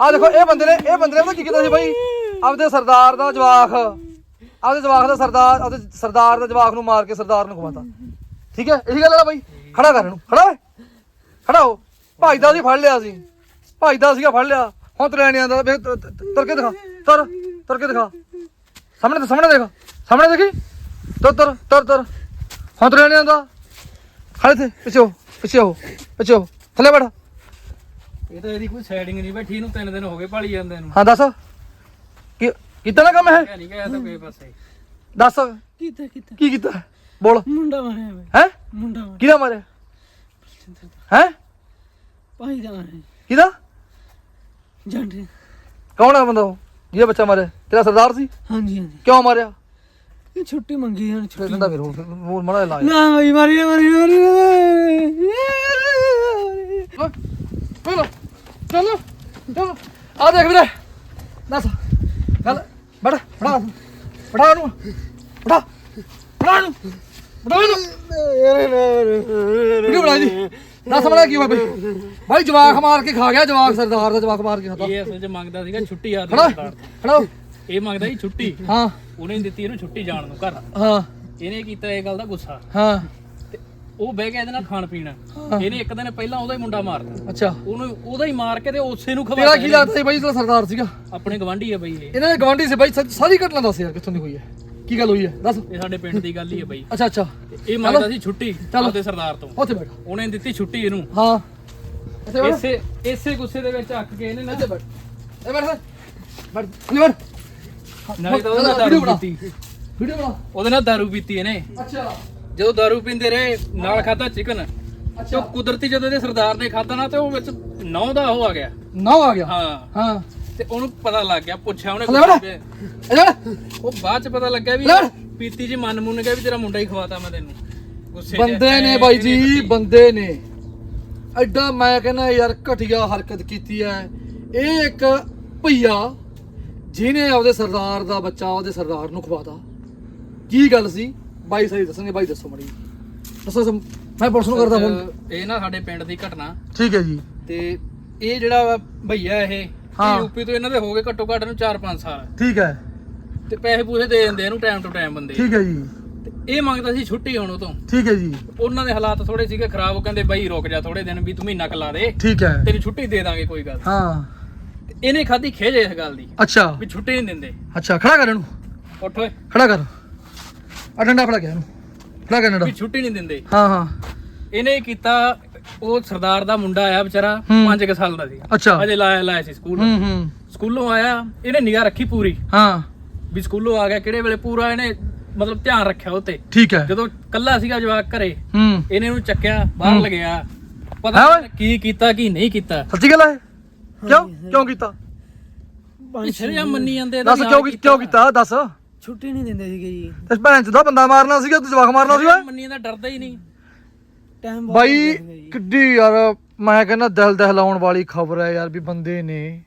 ਆ ਦੇਖੋ, ਇਹ ਬੰਦੇ ਨੇ ਇਹ ਬੰਦੇ ਨੇ ਪਤਾ ਕੀ ਕੀਤਾ ਸੀ ਬਾਈ? ਆਪਦੇ ਸਰਦਾਰ ਦਾ ਜਵਾਖ ਆਪਦੇ ਜਵਾਖ ਦਾ ਸਰਦਾਰ ਆਪਦੇ ਸਰਦਾਰ ਦਾ ਜਵਾਖ ਨੂੰ ਮਾਰ ਕੇ ਸਰਦਾਰ ਨੂੰ ਖਵਾਤਾ। ਠੀਕ ਹੈ? ਇਹੀ ਗੱਲ ਹੈ ਬਾਈ? ਖੜਾ ਕਰ ਇਹਨੂੰ। ਖੜਾ ਖੜਾ ਹੋ। ਭਾਈ ਦਾ ਉਹਦੀ ਫੜ ਲਿਆ ਸੀ। ਭਾਈ ਦਾ ਸੀਗਾ ਫੜ ਲਿਆ। ਹੁਣ ਤੁਰਿਆ ਨਹੀਂ ਆਂਦਾ ਵੇਖ ਤੁਰ ਕੇ ਦਿਖਾ। ਤੁਰ ਤੁਰ ਕੇ ਦਿਖਾ। ਸਾਹਮਣੇ ਸਾਹਮਣੇ ਦੇਖ। ਸਾਹਮਣੇ ਦੇਖੀ? ਤੁਰ ਤੁਰ ਤੁਰ ਤੁਰ। ਹੁਣ ਤੁਰਿਆ ਨਹੀਂ ਆਂਦਾ ਖੜੇ ਤੇ ਪਿੱਛੇ ਹੋ। ਪਿੱਛੇ ਹੋ। ਪਿੱਛੇ ਹੋ। ਥੱਲੇ ਬੈਠ। ਇਹ ਤਾਂ ਇਹਦੀ ਕੋਈ ਸੈਟਿੰਗ ਨਹੀਂ ਬੈਠੀ ਇਹਨੂੰ ਤਿੰਨ ਦਿਨ ਹੋ ਗਏ ਭਾਲੀ ਜਾਂਦੇ ਨੂੰ। ਹਾਂ ਦੱਸ। ਕੀ ਕੀਤਾ ਨਾ ਕੰਮ ਹੈ ਕਿਹਾ ਨਹੀਂ ਗਿਆ ਤਾਂ ਕੋਈ ਪਾਸੇ। ਦੱਸ। ਕੀਤਾ ਕੀਤਾ। ਕੀ ਕੀਤਾ? ਬੋਲ। ਮੁੰਡਾ ਮਾਰਿਆ ਵੇ ਹੈ? ਮੁੰਡਾ ਮਾਰਿਆ। ਕਿਹਦਾ ਮਾਰਿਆ? ਹੈ? ਭਾਈ ਦਾ ਮਾਰਿਆ। ਕਿਹਦਾ? ਜੰਡ। ਕੌਣ ਹੈ ਬੰਦਾ ਉਹ? ਜਿਹਦਾ ਬੱਚਾ ਮਾਰਿਆ। ਤੇਰਾ ਸਰਦਾਰ ਸੀ? ਹਾਂਜੀ ਹਾਂਜੀ। ਕਿਉਂ ਮਾਰਿਆ? ਇਹ ਛੁੱਟੀ ਮੰਗੀ ਹਨ ਫਿਰ ਦਿੰਦਾ ਫਿਰ ਹੋਰ ਹੋਰ ਮੜਾ ਲਾ। ਨਾ ਭਾਈ ਮਾਰੀ ਮਾਰੀ ਮਾਰੀ ਚਲੋ ਚਲੋ ਚਲੋ। ਆ ਦੇਖ ਵੀਰੇ ਦੱਸ। ਗੱਲ ਬੜਾ ਬੜਾ ਬੜਾ ਨੂੰ ਬੜਾ ਬੜਾ ਨੂੰ ਬੜਾ ਨੂੰ ਵੀਡੀਓ ਬਣਾ ਦੀ ਦੱਸ ਬੜਾ ਕੀ ਹੋਇਆ ਬਈ? ਭਾਈ ਜਵਾਕ ਮਾਰ ਕੇ ਖਾ ਗਿਆ ਜਵਾਕ ਸਰਦਾਰ ਦਾ ਜਵਾਕ ਮਾਰ ਕੇ ਖਾਤਾ ਇਹ ਅਸਲ 'ਚ ਮੰਗਦਾ ਸੀਗਾ ਛੁੱਟੀ ਆ ਖੜਾ ਖੜਾ। ਇਹ ਮੰਗਦਾ ਸੀ ਛੁੱਟੀ। ਹਾਂ। ਉਹਨੇ ਦਿੱਤੀ ਇਹਨੂੰ ਛੁੱਟੀ ਜਾਣ ਨੂੰ ਘਰ। ਹਾਂ। ਇਹਨੇ ਕੀਤਾ ਇਹ ਗੱਲ ਦਾ ਗੁੱਸਾ। ਹਾਂ। ਉਹ ਬਹਿ ਗਿਆ ਇਹਦੇ ਨਾਲ ਖਾਣ ਪੀਣ। ਇਹਨੇ ਇੱਕ ਦਿਨ ਪਹਿਲਾਂ ਉਹਦਾ ਹੀ ਮੁੰਡਾ ਮਾਰਤਾ। ਅੱਛਾ। ਉਹਨੂੰ ਉਹਦਾ ਹੀ ਮਾਰ ਕੇ ਤੇ ਉਸੇ ਨੂੰ ਤੇਰਾ ਖਵਾ ਕੀ ਲੱਗਦਾ ਸੀ ਬਾਈ ਤੇਰਾ ਸਰਦਾਰ ਸੀਗਾ? ਆਪਣੇ ਗਵਾਂਢੀ ਆ ਬਈ ਇਹ। ਇਹਨਾਂ ਦੇ ਗਵਾਂਢੀ ਸੀ ਬਾਈ ਸਾ- ਸਾਰੀ ਘਟਨਾ ਦੱਸ ਯਾਰ ਕਿੱਥੋਂ ਦੀ ਹੋਈ ਹੈ? ਕੀ ਗੱਲ ਹੋਈ ਹੈ? ਦੱਸ। ਇਹ ਸਾਡੇ ਪਿੰਡ ਦੀ ਗੱਲ ਹੀ ਆ ਬਈ। ਅੱਛਾ ਅੱਛਾ। ਇਹ ਮੰਗਦਾ ਸੀ ਛੁੱਟੀ। ਆਪਦੇ ਸਰਦਾਰ ਤੋਂ। ਉੱਥੇ ਬੈਠ। ਉਹਨੇ ਦਿੱਤੀ ਛੁੱਟੀ ਇਹਨੂੰ। ਹਾਂ। ਇੱਥੇ ਬੈਠ। ਇਸੇ ਇਸੇ ਗੁੱਸੇ ਦੇ ਵਿੱਚ ਅੱਕ ਕੇ ਇਹਨੇ ਨਾ ਇੱਥੇ ਬੈਠ। ਇਹ ਬੈਠ। ਬੈਠ। ਬੈਠ। ਨਾਲੇ ਤਾਂ ਉਹਦੇ ਨਾਲ ਦਾਰੂ ਪੀਤੀ। ਵੀਡੀਓ ਬਣਾ। ਉਹਦੇ ਨਾਲ ਦਾਰੂ ਪੀਤੀ ਇਹਨੇ। ਅੱਛਾ। ਜਦੋਂ ਦਾਰੂ ਪੀਂਦੇ ਰਹੇ ਨਾਲ ਖਾਦਾ ਚਿਕਨ ਤੇ ਉਹ ਕੁਦਰਤੀ ਜਦੋਂ ਇਹਦੇ ਸਰਦਾਰ ਨੇ ਖਾਦਾ ਨਾ ਤੇ ਉਹ ਵਿੱਚ ਨੌ ਦਾ ਉਹ ਆ ਗਿਆ। ਨਾ ਆ ਗਿਆ? ਹਾਂ। ਹਾਂ। ਤੇ ਉਹਨੂੰ ਪਤਾ ਲੱਗ ਗਿਆ ਪੁੱਛਿਆ ਉਹਨੇ ਉਹ ਬਾਅਦ ਚ ਪਤਾ ਲੱਗਿਆ ਵੀ। ਪੀਤੀ ਜੀ ਮਨ ਮੁੰਨ ਗਿਆ ਵੀ ਤੇਰਾ ਮੁੰਡਾ ਹੀ ਖਵਾਤਾ ਮੈਂ ਤੈਨੂੰ। ਗੁੱਸੇ ਬੰਦੇ ਨੇ ਐਂ ਬਾਈ ਜੀ। ਬੰਦੇ ਨੇ। ਐਡਾ ਮੈਂ ਕਹਿੰਦਾ ਯਾਰ ਘਟੀਆ ਹਰਕਤ ਕੀਤੀ ਹੈ ਇਹ ਇੱਕ ਭਈਆ ਜਿਹਨੇ ਆਪਦੇ ਸਰਦਾਰ ਦਾ ਬੱਚਾ ਉਹਦੇ ਸਰਦਾਰ ਨੂੰ ਖਵਾਤਾ। ਕੀ ਗੱਲ ਸੀ? ਬਾਈ ਸਹੀ ਦੱਸਣਗੇ ਬਾਈ ਦੱਸੋ ਮੜੀ ਦੱਸੋ ਸਮ- ਮੈਂ ਪੁਲਿਸ ਨੂੰ ਕਰਦਾ ਫੋਨ ਇਹ ਨਾ ਸਾਡੇ ਪਿੰਡ ਦੀ ਘਟਨਾ। ਠੀਕ ਹੈ ਜੀ। ਤੇ ਇਹ ਜਿਹੜਾ ਵਾ ਭਈਆ ਇਹ ਹਾਂ। ਯੂਪੀ ਤੋਂ ਇਹਨਾਂ ਦੇ ਹੋ ਗਏ ਘੱਟੋ ਘੱਟ ਨੂੰ 4-5 ਸਾਲ। ਠੀਕ ਹੈ। ਤੇ ਪੈਸੇ ਪੂਸੇ ਦੇ ਦਿੰਦੇ ਇਹਨੂੰ ਟਾਈਮ ਟੂ ਟਾਈਮ ਬੰਦੇ। ਠੀਕ ਹੈ ਜੀ। ਤੇ ਇਹ ਮੰਗਦਾ ਸੀ ਛੁੱਟੀ ਹੁਣ ਉਹ ਤੋਂ ਠੀਕ ਹੈ ਜੀ। ਉਹਨਾਂ ਦੇ ਹਾਲਾਤ ਥੋੜੇ ਸੀਗੇ ਖਰਾਬ ਉਹ ਕਹਿੰਦੇ ਬਾਈ ਰੁਕ ਜਾ ਥੋੜੇ ਦਿਨ ਵੀ ਤੂੰ ਮਹੀਨਾ ਕਲਾ ਦੇ। ਠੀਕ ਹੈ। ਤੈਨੂੰ ਛੁੱਟੀ ਦੇ ਦਾਂਗੇ ਕੋਈ ਗੱਲ ਹਾਂ। ਤੇ ਇਹਨੇ ਖਾਦੀ ਖੇਜ ਇਸ ਗੱਲ ਦੀ। ਅੱਛਾ। ਵੀ ਛੁੱਟੀ ਨਹੀਂ ਦਿੰਦੇ। ਅੱਛਾ ਖੜਾ ਕਰ ਇਹਨੂੰ। ਉੱਠ ਓਏ। ਖੜਾ ਕਰ। ਆ ਡੰਡਾ ਫੜਾ ਗਿਆ ਇਹਨੂੰ। ਖੜਾ ਕਰ ਡੰਡਾ। ਵੀ ਛੁੱਟੀ ਨਹੀਂ ਦਿੰਦੇ। ਹਾਂ ਹਾਂ। ਇਹਨੇ ਇਹ ਕੀਤਾ ਉਹ ਸਰਦਾਰ ਦਾ ਮੁੰਡਾ ਆਇਆ ਵਿਚਾਰਾ ਹੂੰ। 5 ਸਾਲ ਦਾ ਸੀ। ਅੱਛਾ। ਅਜੇ ਲਾਇਆ ਲਾਇਆ ਸੀ ਸਕੂਲ। ਹੂੰ ਹੂੰ। ਸਕੂਲੋਂ ਆਇਆ ਇਹਨੇ ਨਿਗਾਹ ਰੱਖੀ ਪੂਰੀ। ਹਾਂ। ਵੀ ਸਕੂਲੋਂ ਆ ਗਿਆ ਕਿਹੜੇ ਵੇਲੇ ਪੂਰਾ ਇਹਨੇ ਮਤਲਬ ਧਿਆਨ ਰੱਖਿਆ ਉਹ ਤੇ ਠੀਕ ਹੈ। ਜਦੋਂ ਕੱਲਾ ਸੀਗਾ ਜਵਾਕ ਘਰੇ ਹੂੰ। ਇਹਨੇ ਉਹਨੂੰ ਚੱਕਿਆ ਬਾਹਰ ਹੂੰ। ਲਗਿਆ। ਪਤਾ ਹਾਂ ਨਹੀਂ। ਕੀ ਕੀਤਾ ਕੀ ਨਹੀਂ ਕੀਤਾ। ਸੱਚੀ ਗੱਲ ਹੈ ਕਿਉਂ? ਕਿਉਂ ਕੀਤਾ? ਸ਼ਰਿਆ ਮੰਨੀ ਜਾਂਦੇ ਇਹਦੇ ਦੱਸ ਕਿਉਂ ਕੀਤਾ? ਦੱਸ। ਛੁੱਟੀ ਨਹੀਂ ਦਿੰਦੇ ਸੀਗੇ ਜੀ। ਇਸ ਭੈਣ ਚ ਦਾ ਬੰਦਾ ਮਾਰਨਾ ਸੀਗਾ ਤੂੰ ਜਵਾਕ ਮਾਰਨਾ ਸੀਗਾ? ਮੰਨੀ ਜਾਂਦਾ ਡਰਦਾ ਹੀ ਨਹੀਂ। ਟਾਈਮ ਬਹੁਤ ਬਾਈ ਜੀ। ਕਿੱਡੀ ਯਾਰ ਮੈਂ ਕਹਿੰਦਾ ਦਿਲ ਦਹਿਲਾਉਣ ਵਾਲੀ ਖਬਰ ਹੈ ਯਾਰ ਵੀ ਬੰਦੇ ਨੇ